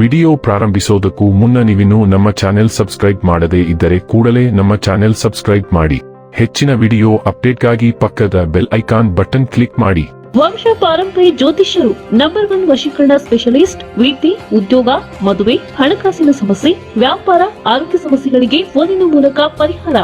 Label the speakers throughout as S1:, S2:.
S1: Video ಪ್ರಾರಂಭಿಸೋದಕ್ಕೂ ಮುನ್ನ ನೀವಿನ್ನೂ ನಮ್ಮ ಚಾನೆಲ್ ಸಬ್ಸ್ಕ್ರೈಬ್ ಮಾಡದೇ ಇದ್ದರೆ ಕೂಡಲೇ ನಮ್ಮ ಚಾನೆಲ್ ಸಬ್ಸ್ಕ್ರೈಬ್ ಮಾಡಿ. ಹೆಚ್ಚಿನ ವಿಡಿಯೋ ಅಪ್ಡೇಟ್ಗಾಗಿ ಪಕ್ಕದ ಬೆಲ್ ಐಕಾನ್ ಬಟನ್ ಕ್ಲಿಕ್ ಮಾಡಿ.
S2: ವಂಶ ಪಾರಂಪರಿ ಜ್ಯೋತಿಷ್ಯರು ನಂಬರ್ ಒನ್ ವಶೀಕರಣ ಸ್ಪೆಷಲಿಸ್ಟ್ ವೀತಿ ಉದ್ಯೋಗ ಮದುವೆ ಹಣಕಾಸಿನ ಸಮಸ್ಯೆ ವ್ಯಾಪಾರ ಆರೋಗ್ಯ ಸಮಸ್ಯೆಗಳಿಗೆ ಫೋನಿನ ಮೂಲಕ ಪರಿಹಾರ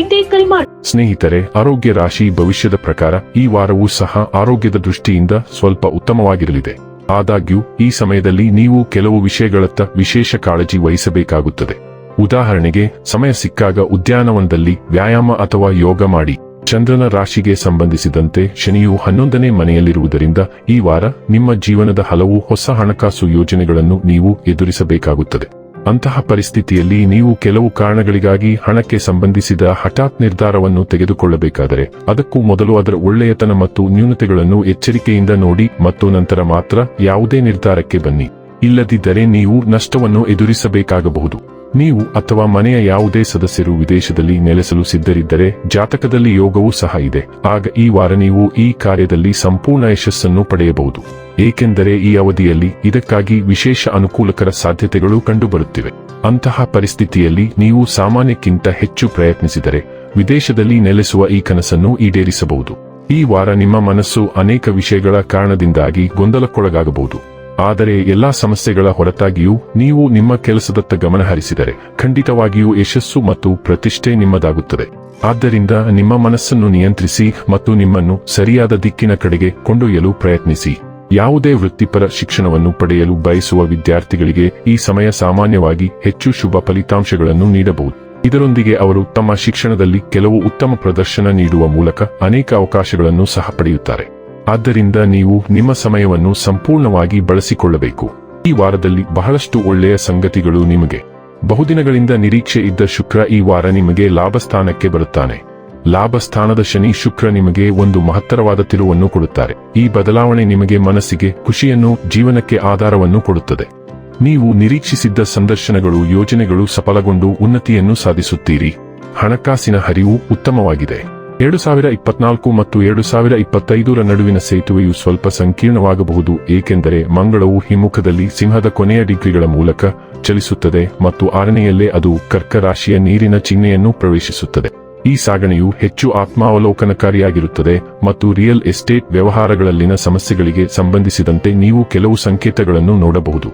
S2: ಇಂದೇ ಕರೆ ಮಾಡಿ
S1: ಸ್ನೇಹಿತರೆ ಆರೋಗ್ಯ ರಾಶಿ ಭವಿಷ್ಯದ ಪ್ರಕಾರ ಈ ವಾರವೂ ಸಹ ಆರೋಗ್ಯದ ದೃಷ್ಟಿಯಿಂದ ಸ್ವಲ್ಪ ಉತ್ತಮವಾಗಿರಲಿದೆ. ಆದಾಗ್ಯೂ, ಈ ಸಮಯದಲ್ಲಿ ನೀವು ಕೆಲವು ವಿಷಯಗಳತ್ತ ವಿಶೇಷ ಕಾಳಜಿ ವಹಿಸಬೇಕಾಗುತ್ತದೆ. ಉದಾಹರಣೆಗೆ, ಸಮಯ ಸಿಕ್ಕಾಗ ಉದ್ಯಾನವನದಲ್ಲಿ ವ್ಯಾಯಾಮ ಅಥವಾ ಯೋಗ ಮಾಡಿ. ಚಂದ್ರನ ರಾಶಿಗೆ ಸಂಬಂಧಿಸಿದಂತೆ ಶನಿಯು ಹನ್ನೊಂದನೇ ಮನೆಯಲ್ಲಿರುವುದರಿಂದ ಈ ವಾರ ನಿಮ್ಮ ಜೀವನದ ಹಲವು ಹೊಸ ಹಣಕಾಸು ಯೋಜನೆಗಳನ್ನು ನೀವು ಎದುರಿಸಬೇಕಾಗುತ್ತದೆ. ಅಂತಹ ಪರಿಸ್ಥಿತಿಯಲ್ಲಿ ನೀವು ಕೆಲವು ಕಾರಣಗಳಿಗಾಗಿ ಹಣಕ್ಕೆ ಸಂಬಂಧಿಸಿದ ಹಠಾತ್ ನಿರ್ಧಾರವನ್ನು ತೆಗೆದುಕೊಳ್ಳಬೇಕಾದರೆ ಅದಕ್ಕೂ ಮೊದಲು ಅದರ ಒಳ್ಳೆಯತನ ಮತ್ತು ನ್ಯೂನತೆಗಳನ್ನು ಎಚ್ಚರಿಕೆಯಿಂದ ನೋಡಿ ಮತ್ತು ನಂತರ ಮಾತ್ರ ಯಾವುದೇ ನಿರ್ಧಾರಕ್ಕೆ ಬನ್ನಿ. ಇಲ್ಲದಿದ್ದರೆ ನೀವು ನಷ್ಟವನ್ನು ಎದುರಿಸಬೇಕಾಗಬಹುದು. ನೀವು ಅಥವಾ ಮನೆಯ ಯಾವುದೇ ಸದಸ್ಯರು ವಿದೇಶದಲ್ಲಿ ನೆಲೆಸಲು ಸಿದ್ಧರಿದ್ದರೆ ಜಾತಕದಲ್ಲಿ ಯೋಗವೂ ಸಹ ಇದೆ. ಆಗ ಈ ವಾರ ನೀವು ಈ ಕಾರ್ಯದಲ್ಲಿ ಸಂಪೂರ್ಣ ಯಶಸ್ಸನ್ನು ಪಡೆಯಬಹುದು. ಏಕೆಂದರೆ ಈ ಅವಧಿಯಲ್ಲಿ ಇದಕ್ಕಾಗಿ ವಿಶೇಷ ಅನುಕೂಲಕರ ಸಾಧ್ಯತೆಗಳು ಕಂಡುಬರುತ್ತಿವೆ. ಅಂತಹ ಪರಿಸ್ಥಿತಿಯಲ್ಲಿ ನೀವು ಸಾಮಾನ್ಯಕ್ಕಿಂತ ಹೆಚ್ಚು ಪ್ರಯತ್ನಿಸಿದರೆ ವಿದೇಶದಲ್ಲಿ ನೆಲೆಸುವ ಈ ಕನಸನ್ನು ಈಡೇರಿಸಬಹುದು. ಈ ವಾರ ನಿಮ್ಮ ಮನಸ್ಸು ಅನೇಕ ವಿಷಯಗಳ ಕಾರಣದಿಂದಾಗಿ ಗೊಂದಲಕ್ಕೊಳಗಾಗಬಹುದು. ಆದರೆ ಎಲ್ಲಾ ಸಮಸ್ಯೆಗಳ ಹೊರತಾಗಿಯೂ ನೀವು ನಿಮ್ಮ ಕೆಲಸದತ್ತ ಗಮನಹರಿಸಿದರೆ ಖಂಡಿತವಾಗಿಯೂ ಯಶಸ್ಸು ಮತ್ತು ಪ್ರತಿಷ್ಠೆ ನಿಮ್ಮದಾಗುತ್ತದೆ. ಆದ್ದರಿಂದ ನಿಮ್ಮ ಮನಸ್ಸನ್ನು ನಿಯಂತ್ರಿಸಿ ಮತ್ತು ನಿಮ್ಮನ್ನು ಸರಿಯಾದ ದಿಕ್ಕಿನ ಕಡೆಗೆ ಕೊಂಡೊಯ್ಯಲು ಪ್ರಯತ್ನಿಸಿ. ಯಾವುದೇ ವೃತ್ತಿಪರ ಶಿಕ್ಷಣವನ್ನು ಪಡೆಯಲು ಬಯಸುವ ವಿದ್ಯಾರ್ಥಿಗಳಿಗೆ ಈ ಸಮಯ ಸಾಮಾನ್ಯವಾಗಿ ಹೆಚ್ಚು ಶುಭ ಫಲಿತಾಂಶಗಳನ್ನು ನೀಡಬಹುದು. ಇದರೊಂದಿಗೆ ಅವರು ತಮ್ಮ ಶಿಕ್ಷಣದಲ್ಲಿ ಕೆಲವು ಉತ್ತಮ ಪ್ರದರ್ಶನ ನೀಡುವ ಮೂಲಕ ಅನೇಕ ಅವಕಾಶಗಳನ್ನು ಸಹ ಪಡೆಯುತ್ತಾರೆ. ಆದ್ದರಿಂದ ನೀವು ನಿಮ್ಮ ಸಮಯವನ್ನು ಸಂಪೂರ್ಣವಾಗಿ ಬಳಸಿಕೊಳ್ಳಬೇಕು. ಈ ವಾರದಲ್ಲಿ ಬಹಳಷ್ಟು ಒಳ್ಳೆಯ ಸಂಗತಿಗಳು ನಿಮಗೆ ಬಹುದಿನಗಳಿಂದ ನಿರೀಕ್ಷೆ ಇದ್ದ ಶುಕ್ರ ಈ ವಾರ ನಿಮಗೆ ಲಾಭಸ್ಥಾನಕ್ಕೆ ಬರುತ್ತಾನೆ. ಲಾಭಸ್ಥಾನದ ಶನಿ ಶುಕ್ರ ನಿಮಗೆ ಒಂದು ಮಹತ್ತರವಾದ ತಿರುವನ್ನು ಕೊಡುತ್ತಾರೆ. ಈ ಬದಲಾವಣೆ ನಿಮಗೆ ಮನಸ್ಸಿಗೆ ಖುಷಿಯನ್ನು, ಜೀವನಕ್ಕೆ ಆಧಾರವನ್ನು ಕೊಡುತ್ತದೆ. ನೀವು ನಿರೀಕ್ಷಿಸಿದ್ದ ಸಂದರ್ಶನಗಳು, ಯೋಜನೆಗಳು ಸಫಲಗೊಂಡು ಉನ್ನತಿಯನ್ನು ಸಾಧಿಸುತ್ತೀರಿ. ಹಣಕಾಸಿನ ಹರಿವು ಉತ್ತಮವಾಗಿದೆ. ಎರಡು ಸಾವಿರ ಇಪ್ಪತ್ನಾಲ್ಕು ಮತ್ತು ಎರಡು ಸಾವಿರ ಇಪ್ಪತ್ತೈದರ ನಡುವಿನ ಸೇತುವೆಯು ಸ್ವಲ್ಪ ಸಂಕೀರ್ಣವಾಗಬಹುದು, ಏಕೆಂದರೆ ಮಂಗಳವು ಹಿಮ್ಮುಖದಲ್ಲಿ ಸಿಂಹದ ಕೊನೆಯ ಡಿಗ್ರಿಗಳ ಮೂಲಕ ಚಲಿಸುತ್ತದೆ ಮತ್ತು ಆರನೆಯಲ್ಲೇ ಅದು ಕರ್ಕ ರಾಶಿಯ ನೀರಿನ ಚಿಹ್ನೆಯನ್ನು ಪ್ರವೇಶಿಸುತ್ತದೆ. ಈ ಸಾಗಣೆಯು ಹೆಚ್ಚು ಆತ್ಮಾವಲೋಕನಕಾರಿಯಾಗಿರುತ್ತದೆ ಮತ್ತು ರಿಯಲ್ ಎಸ್ಟೇಟ್ ವ್ಯವಹಾರಗಳಲ್ಲಿನ ಸಮಸ್ಯೆಗಳಿಗೆ ಸಂಬಂಧಿಸಿದಂತೆ ನೀವು ಕೆಲವು ಸಂಕೇತಗಳನ್ನು ನೋಡಬಹುದು.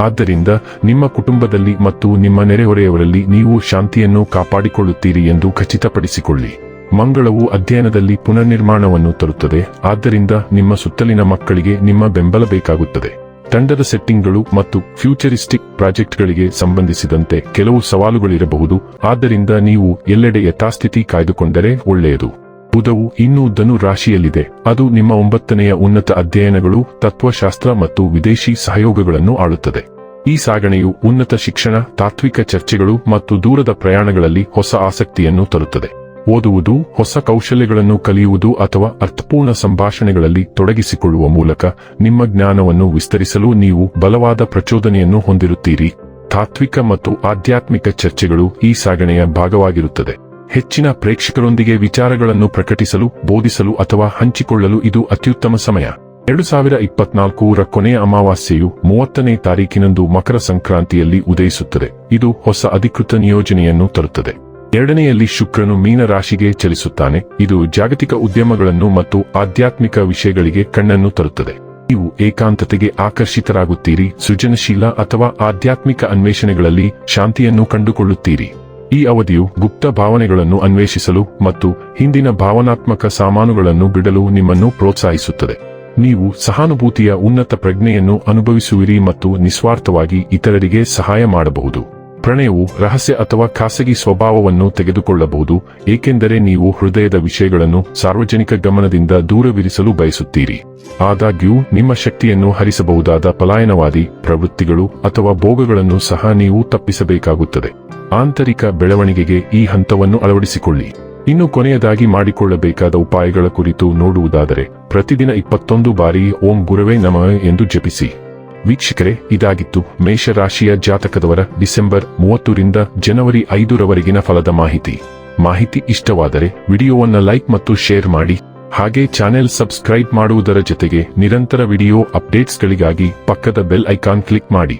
S1: ಆದ್ದರಿಂದ ನಿಮ್ಮ ಕುಟುಂಬದಲ್ಲಿ ಮತ್ತು ನಿಮ್ಮ ನೆರೆಹೊರೆಯವರಲ್ಲಿ ನೀವು ಶಾಂತಿಯನ್ನು ಕಾಪಾಡಿಕೊಳ್ಳುತ್ತೀರಿ ಎಂದು ಖಚಿತಪಡಿಸಿಕೊಳ್ಳಿ. ಮಂಗಳವು ಅಧ್ಯಯನದಲ್ಲಿ ಪುನರ್ನಿರ್ಮಾಣವನ್ನು ತರುತ್ತದೆ, ಆದ್ದರಿಂದ ನಿಮ್ಮ ಸುತ್ತಲಿನ ಮಕ್ಕಳಿಗೆ ನಿಮ್ಮ ಬೆಂಬಲ ಬೇಕಾಗುತ್ತದೆ. ತಂಡದ ಸೆಟ್ಟಿಂಗ್ಗಳು ಮತ್ತು ಫ್ಯೂಚರಿಸ್ಟಿಕ್ ಪ್ರಾಜೆಕ್ಟ್ಗಳಿಗೆ ಸಂಬಂಧಿಸಿದಂತೆ ಕೆಲವು ಸವಾಲುಗಳಿರಬಹುದು. ಆದ್ದರಿಂದ ನೀವು ಎಲ್ಲೆಡೆ ಯಥಾಸ್ಥಿತಿ ಕಾಯ್ದುಕೊಂಡರೆ ಒಳ್ಳೆಯದು. ಬುಧವು ಇನ್ನೂ ಧನು ರಾಶಿಯಲ್ಲಿದೆ. ಅದು ನಿಮ್ಮ ಒಂಬತ್ತನೆಯ ಉನ್ನತ ಅಧ್ಯಯನಗಳು, ತತ್ವಶಾಸ್ತ್ರ ಮತ್ತು ವಿದೇಶಿ ಸಹಯೋಗಗಳನ್ನು ಆಳುತ್ತದೆ. ಈ ಸಾಗಣೆಯು ಉನ್ನತ ಶಿಕ್ಷಣ, ತಾತ್ವಿಕ ಚರ್ಚೆಗಳು ಮತ್ತು ದೂರದ ಪ್ರಯಾಣಗಳಲ್ಲಿ ಹೊಸ ಆಸಕ್ತಿಯನ್ನು ತರುತ್ತದೆ. ಓದುವುದು ಹೊಸ ಕೌಶಲ್ಯಗಳನ್ನು ಕಲಿಯುವುದು ಅಥವಾ ಅರ್ಥಪೂರ್ಣ ಸಂಭಾಷಣೆಗಳಲ್ಲಿ ತೊಡಗಿಸಿಕೊಳ್ಳುವ ಮೂಲಕ ನಿಮ್ಮ ಜ್ಞಾನವನ್ನು ವಿಸ್ತರಿಸಲು ನೀವು ಬಲವಾದ ಪ್ರಚೋದನೆಯನ್ನು ಹೊಂದಿರುತ್ತೀರಿ. ತಾತ್ವಿಕ ಮತ್ತು ಆಧ್ಯಾತ್ಮಿಕ ಚರ್ಚೆಗಳು ಈ ಸಾಗಣೆಯ ಭಾಗವಾಗಿರುತ್ತದೆ. ಹೆಚ್ಚಿನ ಪ್ರೇಕ್ಷಕರೊಂದಿಗೆ ವಿಚಾರಗಳನ್ನು ಪ್ರಕಟಿಸಲು, ಬೋಧಿಸಲು ಅಥವಾ ಹಂಚಿಕೊಳ್ಳಲು ಇದು ಅತ್ಯುತ್ತಮ ಸಮಯ. ಎರಡು ಸಾವಿರ ಇಪ್ಪತ್ನಾಲ್ಕರ ಕೊನೆಯ ಅಮಾವಾಸ್ಯೆಯು ಮೂವತ್ತನೇ ತಾರೀಕಿನಂದು ಮಕರ ಸಂಕ್ರಾಂತಿಯಲ್ಲಿ ಉದಯಿಸುತ್ತದೆ. ಇದು ಹೊಸ ಅಧಿಕೃತ ನಿಯೋಜನೆಯನ್ನು ತರುತ್ತದೆ. ಎರಡನೆಯಲ್ಲಿ ಶುಕ್ರನು ಮೀನ ರಾಶಿಗೆ ಚಲಿಸುತ್ತಾನೆ. ಇದು ಜಾಗತಿಕ ಉದ್ಯಮಗಳನ್ನು ಮತ್ತು ಆಧ್ಯಾತ್ಮಿಕ ವಿಷಯಗಳಿಗೆ ಕಣ್ಣನ್ನು ತರುತ್ತದೆ. ನೀವು ಏಕಾಂತತೆಗೆ ಆಕರ್ಷಿತರಾಗುತ್ತೀರಿ, ಸೃಜನಶೀಲ ಅಥವಾ ಆಧ್ಯಾತ್ಮಿಕ ಅನ್ವೇಷಣೆಗಳಲ್ಲಿ ಶಾಂತಿಯನ್ನು ಕಂಡುಕೊಳ್ಳುತ್ತೀರಿ. ಈ ಅವಧಿಯು ಗುಪ್ತ ಭಾವನೆಗಳನ್ನು ಅನ್ವೇಷಿಸಲು ಮತ್ತು ಹಿಂದಿನ ಭಾವನಾತ್ಮಕ ಸಾಮಾನುಗಳನ್ನು ಬಿಡಲು ನಿಮ್ಮನ್ನು ಪ್ರೋತ್ಸಾಹಿಸುತ್ತದೆ. ನೀವು ಸಹಾನುಭೂತಿಯ ಉನ್ನತ ಪ್ರಜ್ಞೆಯನ್ನು ಅನುಭವಿಸುವಿರಿ ಮತ್ತು ನಿಸ್ವಾರ್ಥವಾಗಿ ಇತರರಿಗೆ ಸಹಾಯ ಮಾಡಬಹುದು. ಪ್ರಣಯವು ರಹಸ್ಯ ಅಥವಾ ಖಾಸಗಿ ಸ್ವಭಾವವನ್ನು ತೆಗೆದುಕೊಳ್ಳಬಹುದು, ಏಕೆಂದರೆ ನೀವು ಹೃದಯದ ವಿಷಯಗಳನ್ನು ಸಾರ್ವಜನಿಕ ಗಮನದಿಂದ ದೂರವಿರಿಸಲು ಬಯಸುತ್ತೀರಿ. ಆದಾಗ್ಯೂ, ನಿಮ್ಮ ಶಕ್ತಿಯನ್ನು ಹರಿಸಬಹುದಾದ ಪಲಾಯನವಾದಿ, ಪ್ರವೃತ್ತಿಗಳು ಅಥವಾ ಭೋಗಗಳನ್ನು ಸಹ ನೀವು ತಪ್ಪಿಸಬೇಕಾಗುತ್ತದೆ. ಆಂತರಿಕ ಬೆಳವಣಿಗೆಗೆ ಈ ಹಂತವನ್ನು ಅಳವಡಿಸಿಕೊಳ್ಳಿ. ಇನ್ನು ಕೊನೆಯದಾಗಿ ಮಾಡಿಕೊಳ್ಳಬೇಕಾದ ಉಪಾಯಗಳ ಕುರಿತು ನೋಡುವುದಾದರೆ, ಪ್ರತಿದಿನ ಇಪ್ಪತ್ತೊಂದು ಬಾರಿ ಓಂ ಗುರುವೇ ನಮ ಎಂದು ಜಪಿಸಿ. ವೀಕ್ಷಕರೇ, ಇದಾಗಿತ್ತು ಮೇಷರಾಶಿಯ ಜಾತಕದವರ ಡಿಸೆಂಬರ್ ಮೂವತ್ತರಿಂದ ಜನವರಿ ಐದರವರೆಗಿನ ಫಲದ ಮಾಹಿತಿ. ಮಾಹಿತಿ ಇಷ್ಟವಾದರೆ ವಿಡಿಯೋವನ್ನ ಲೈಕ್ ಮತ್ತು ಶೇರ್ ಮಾಡಿ. ಹಾಗೆ ಚಾನೆಲ್ ಸಬ್ಸ್ಕ್ರೈಬ್ ಮಾಡುವುದರ ಜೊತೆಗೆ ನಿರಂತರ ವಿಡಿಯೋ ಅಪ್ಡೇಟ್ಸ್ಗಳಿಗಾಗಿ ಪಕ್ಕದ ಬೆಲ್ ಐಕಾನ್ ಕ್ಲಿಕ್ ಮಾಡಿ.